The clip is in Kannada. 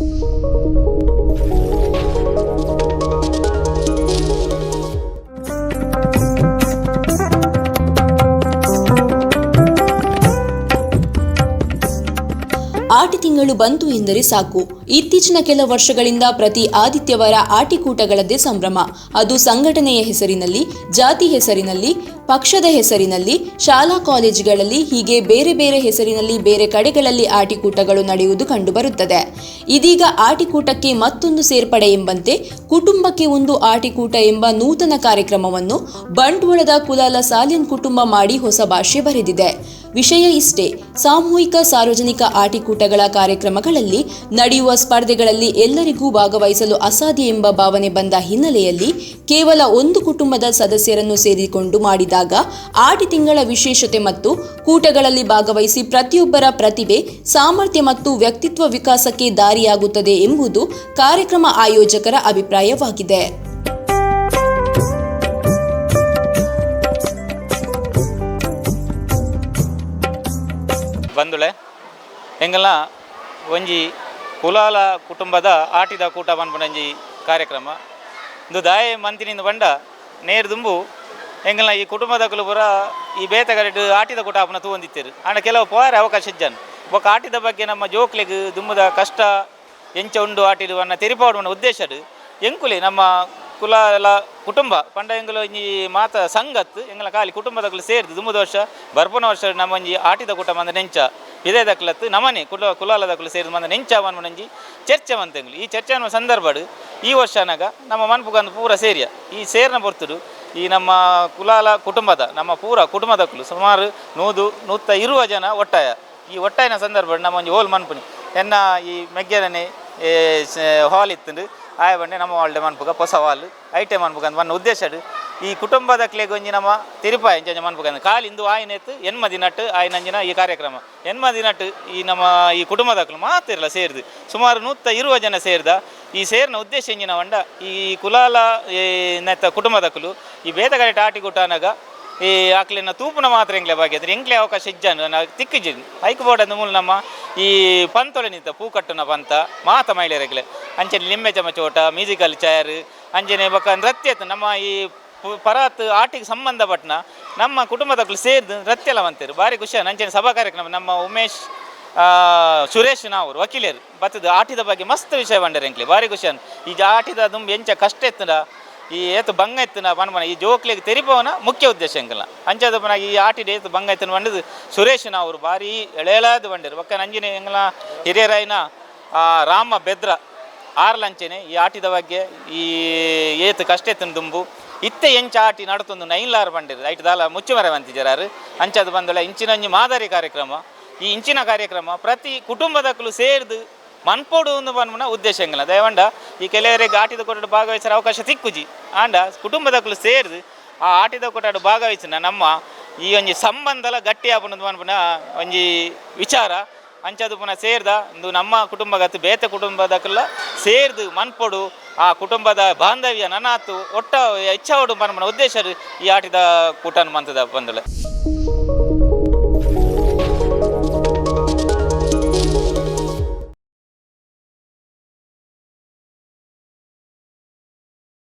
Thank you. ಆಟಿ ತಿಂಗಳು ಬಂತು ಎಂದರೆ ಸಾಕು. ಇತ್ತೀಚಿನ ಕೆಲ ವರ್ಷಗಳಿಂದ ಪ್ರತಿ ಆದಿತ್ಯವಾರ ಆಟಿಕೂಟಗಳದ್ದೇ ಸಂಭ್ರಮ. ಅದು ಸಂಘಟನೆಯ ಹೆಸರಿನಲ್ಲಿ, ಜಾತಿ ಹೆಸರಿನಲ್ಲಿ, ಪಕ್ಷದ ಹೆಸರಿನಲ್ಲಿ, ಶಾಲಾ ಕಾಲೇಜುಗಳಲ್ಲಿ, ಹೀಗೆ ಬೇರೆ ಬೇರೆ ಹೆಸರಿನಲ್ಲಿ ಬೇರೆ ಕಡೆಗಳಲ್ಲಿ ಆಟಿಕೂಟಗಳು ನಡೆಯುವುದು ಕಂಡುಬರುತ್ತದೆ. ಇದೀಗ ಆಟಿಕೂಟಕ್ಕೆ ಮತ್ತೊಂದು ಸೇರ್ಪಡೆ ಎಂಬಂತೆ ಕುಟುಂಬಕ್ಕೆ ಒಂದು ಆಟಿಕೂಟ ಎಂಬ ನೂತನ ಕಾರ್ಯಕ್ರಮವನ್ನು ಬಂಟ್ವಾಳದ ಕುಲಾಲ ಸಾಲಿಯನ್ ಕುಟುಂಬ ಮಾಡಿ ಹೊಸ ಭಾಷೆ ಬರೆದಿದೆ. ವಿಷಯ ಇಷ್ಟೇ, ಸಾಮೂಹಿಕ ಸಾರ್ವಜನಿಕ ಆಟಿಕೂಟಗಳ ಕಾರ್ಯಕ್ರಮಗಳಲ್ಲಿ ನಡೆಯುವ ಸ್ಪರ್ಧೆಗಳಲ್ಲಿ ಎಲ್ಲರಿಗೂ ಭಾಗವಹಿಸಲು ಅಸಾಧ್ಯ ಎಂಬ ಭಾವನೆ ಬಂದ ಹಿನ್ನೆಲೆಯಲ್ಲಿ ಕೇವಲ ಒಂದು ಕುಟುಂಬದ ಸದಸ್ಯರನ್ನು ಸೇರಿಕೊಂಡು ಮಾಡಿದಾಗ ಆಟಿ ತಿಂಗಳ ವಿಶೇಷತೆ ಮತ್ತು ಕೂಟಗಳಲ್ಲಿ ಭಾಗವಹಿಸಿ ಪ್ರತಿಯೊಬ್ಬರ ಪ್ರತಿಭೆ, ಸಾಮರ್ಥ್ಯ ಮತ್ತು ವ್ಯಕ್ತಿತ್ವ ವಿಕಾಸಕ್ಕೆ ದಾರಿಯಾಗುತ್ತದೆ ಎಂಬುದು ಕಾರ್ಯಕ್ರಮ ಆಯೋಜಕರ ಅಭಿಪ್ರಾಯವಾಗಿದೆ ಬಂದುಳೆ ಎಂಗಲ್ಲ ಒಂಜಿ ಕುಲಾಲ ಕುಟುಂಬದ ಆಟಿದ ಕೂಟ ಪನ್ಪುನಂಜಿ ಕಾರ್ಯಕ್ರಮ. ಇಂದು ದಾಯ ಮಂತಿನಿಂದ ಬಂಡ ನೇರ್ದುಂಬು ಎಂಗಲ ಈ ಕುಟುಂಬದ ಪುರ ಈ ಬೇತಗರೆಡ್ ಆಟಿದ ಕೂಟ ಆಪನ ತೂವಂದಿತ್ತೇರು. ಆಂಡ ಕೆಲವು ಪೋರೆ ಅವಕಾಶ ಇದ್ದಾನೆ ಬೊಕ ಆಟಿದ ಬಗ್ಗೆ ನಮ್ಮ ಜೋಕ್ಲೆಗ್ ದುಂಬುದ ಕಷ್ಟ, ಎಂಚ ಉಂಡು ಆಟಿಡು ಅನ್ನ ತೆರಿಪಾಡುವ ಉದ್ದೇಶಡು ಎಂಕುಲೆ, ನಮ್ಮ ಕುಲ ಎಲ್ಲ ಕುಟುಂಬ ಪಂಡ ಎಂಗುಲು ಒಂಜಿ ಮಾತ ಸಂಗತ್, ಎಂಗಲ ಖಾಲಿ ಕುಟುಂಬದಕ್ಕಲು ಸೇರ್ದು ದುಮ್ಮದ ವರ್ಷ ಬರ್ಪನ ವರ್ಷ ನಮ್ಮ ಒಂಜಿ ಆಟಿದ ಕೂಟ ಮಂದ ನೆಂಚ ವಿದಯದಕ್ಲತ್ತು ನಮನೆ ಕುಲ ಕುಲಾಲದಕ್ಕಲು ಸೇರಿದ ಮಂದ ನೆಂಚ ಮನ್ಪುನಂಜಿ ಚರ್ಚೆ ಮಂತೆಂಗ್ಲು ಈ ಚರ್ಚೆ ಅನ್ನುವ ಸಂದರ್ಭಡು, ಈ ವರ್ಷನಾಗ ನಮ್ಮ ಮನ್ಪುಗಂದು ಪೂರ ಸೇರಿಯ. ಈ ಸೇರ್ನ ಬರ್ತುಡು, ಈ ನಮ್ಮ ಕುಲಾಲ ಕುಟುಂಬದ, ನಮ್ಮ ಪೂರ ಕುಟುಂಬದಕ್ಕಲು ಸುಮಾರು ನೂದು ನೂತ ಇರುವ ಜನ ಒಟ್ಟಾಯ. ಈ ಒಟ್ಟಾಯನ ಸಂದರ್ಭ ನಮ್ಮ ಒಂಜಿ ಹೋಲ್ ಮನ್ಪುನಿ. ಎನ್ನ ಈ ಮೆಗ್ಗೆದನೆ ಹಾಲ್ ಇತ್ತು ಆಯ ಬಂಡೆ ನಮ್ಮ ಹಾಲ್ಡೆ ಮನ್ಪುಗ ಹೊಸ ಹಾಲ್ ಐಟೆ ಮನ್ಪುಗ ಅಂತ ಮನ್ನ ಉದ್ದೇಶ ಈ ಕುಟುಂಬದ ಕ್ಲೇಗೊಂಜಿ ನಮ್ಮ ತಿರುಪಾಯ ಇಂಚ ಮನ್ಪುಗ ಕಾಲ್ ಇಂದು ಆಯ್ನ ಎತ್ತು ಎನ್ಮ ದಿನಟ್ಟು ಆಯ್ನಂಜಿನ ಈ ಕಾರ್ಯಕ್ರಮ. ಎನ್ಮ ದಿನಟ್ಟು ಈ ನಮ್ಮ, ಈ ಕುಟುಂಬದಕ್ಕಲು ಮಾತ್ರ ಇರಲ್ಲ, ಸೇರಿದು. ಸುಮಾರು ನೂತ್ತ ಇರುವ ಜನ ಸೇರಿದ. ಈ ಸೇರಿನ ಉದ್ದೇಶ ಎಂಜಿನ ಬಂಡ ಈ ಕುಲಾಲ ನೆತ್ತ ಕುಟುಂಬದಕ್ಕಲು ಈ ಬೇದಗಡೆ ಟಾಟಿ ಗುಟ್ಟಾನಾಗ ಈ ಆಕ್ಲಿನ ತೂಪುನ ಮಾತ್ರ ಎಂಗ್ಲೆ ಬಾಗಿದ್ರೆ ಎಂಗ್ಲೆ ಅವಕಾಶ ಇಜ್ಜಾನು ನಾ ತಿಕ್ಕಿಜಿನ್ ಐಕ್ ಬೋರ್ಡ್ ಅಂದ ಮೂಲ ನಮ್ಮ ಈ ಪಂತೊಳೆ ನಿಂತ ಪೂಕಟ್ಟುನ ಪಂತ, ಮಾತ ಮಹಿಳೆಯರೆಗ್ಲೆ. ಅಂಚನೆ ಲಿಂಬೆ ಚಮಚೋಟ, ಮ್ಯೂಸಿಕಲ್ ಚೇರ್ ಅಂಜನೆ ಬೊಕ ನೃತ್ಯ ನಮ್ಮ ಈ ಪು- ಪರಾತ್ ಆಟಿಗೆ ಸಂಬಂಧಪಟ್ಟನ ನಮ್ಮ ಕುಟುಂಬದ ಸೇರಿದು ನೃತ್ಯ ಎಲ್ಲ ಬಂತೇರು ಭಾರಿ ಖುಷಿ ಅಂಚನೆ ಸಭಾ ಕಾರ್ಯಕ್ರಮ ನಮ್ಮ ಉಮೇಶ್ ಸುರೇಶ್ ನಾವು ವಕೀಲರು. ಬತ್ತದ ಆಟಿದ ಬಗ್ಗೆ ಮಸ್ತ್ ವಿಷಯ ಬಂಡರೆ ಎಂಕ್ಲೆ ಭಾರಿ ಖುಷಿ ಈ ಆಟಿದ ದುಂಬು ಎಂಚ ಕಷ್ಟ ಎತ್ತುಂಡ ಈ ಏತು ಬಂಗ ನಾ ಪನ್ಪನ ಈ ಜೋಕ್ಲಿಗೆ ತೆರಿಪವನ ಮುಖ್ಯ ಉದ್ದೇಶ ಎಂಕಲ್ಲ ಅಂಚದ ಈ ಆಟಿಡ್ ಏತು ಬಂಗ ಎತ್ತನ ಬಂಡದು ಸುರೇಶ್ ಅವರು ಭಾರಿ ಎಳೆಯಲಾದ ಬಂಡರು. ಒಕ್ಕ ನಂಜಿನ ಎಂಗಲ ಹಿರಿಯರಾಯಿನ ಆ, ರಾಮ ಬೆದ್ರ ಆರ್ಲಂಚನೆ ಈ ಆಟಿದ ಬಗ್ಗೆ ಈ ಏತು ಕಷ್ಟ ಎತ್ತನ ದುಂಬು. ಇತ್ತೆ ಎಂಚ ಆಟಿ ನಡತೊಂದು ನೈನ್ಲಾರ್ ಬಂಡಿರು. ಐಟ್ ದಾಲ ಮುಚ್ಚುಮರ ಬಂತಿದ್ದಾರು ಅಂಚದ ಬಂದಳ ಇಂಚಿನಂಜಿ ಮಾದರಿ ಕಾರ್ಯಕ್ರಮ. ಈ ಇಂಚಿನ ಕಾರ್ಯಕ್ರಮ ಪ್ರತಿ ಕುಟುಂಬದಕ್ಕಲು ಸೇರಿದು ಮನ್ಪೋಡು ಒಂದು ಉದ್ದೇಶ ಎಂಗಲ ದಯವಂಡ ಈ ಕೆಲವರಿಗೆ ಆಟಿದ ಕೊಟ್ಟಾಡು ಭಾಗವಹಿಸಲು ಅವಕಾಶ ತಿಕ್ಕುಜಿ ಆಂಡ ಕುಟುಂಬದಕ್ಕೂ ಸೇರಿದು ಆ ಆಟಿದ ಕೊಟ್ಟಾಡು ಭಾಗವಹಿಸಿನ ನಮ್ಮ ಈ ಒಂಜಿ ಸಂಬಂಧಲ ಗಟ್ಟಿ ಆಪನದು ಬನ್ಪುನ ಒಂಜಿ ವಿಚಾರ. ಅಂಚದು ಪುನಃ ಸೇರಿದ ಒಂದು ನಮ್ಮ ಕುಟುಂಬಗತ್ತು ಬೇತೆ ಕುಟುಂಬದಕ್ಕೆಲ್ಲ ಸೇರಿದು ಮನ್ಪೊಡು ಆ ಕುಟುಂಬದ ಬಾಂಧವ್ಯ ನನಾತು, ಒಟ್ಟ ಹೆಚ್ಚಾವಡು ಮನ ಉದ್ದೇಶ ಈ ಆಟಿದ ಕೂಟನ ಮಂತದ ಬಂದಲೆ